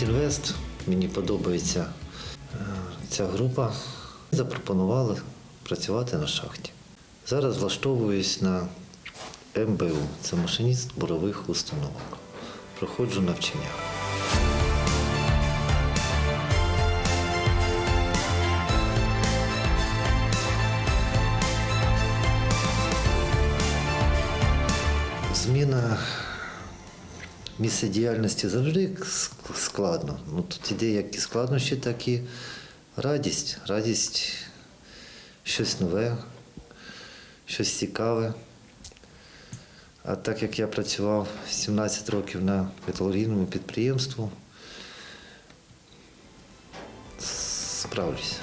Нафтінвест, мені подобається е, ця група. Запропонували працювати на шахті. Зараз влаштовуюсь на МБУ, це машиніст бурових установок. Проходжу навчання. Зміна місця діяльності завжди складно. Ну, тут іде як і складнощі, так і радість. Радість щось нове, щось цікаве. А так як я працював 17 років на металургійному підприємстві, справлюсь.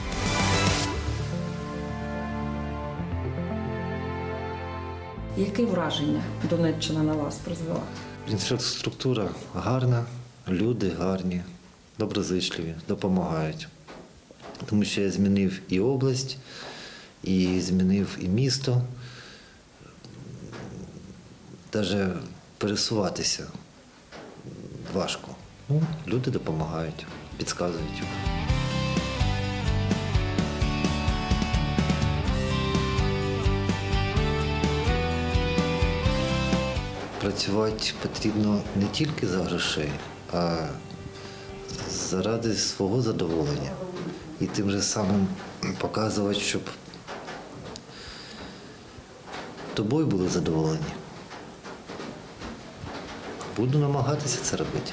Яке враження Донеччина на вас призвела? Інфраструктура гарна, люди гарні, доброзичливі, допомагають. Тому що я змінив і область, і змінив і місто. Навіть пересуватися важко. Ну, люди допомагають, підказують. Працювати потрібно не тільки за грошей, а заради свого задоволення. І тим же самим показувати, щоб тобою були задоволені. Буду намагатися це робити.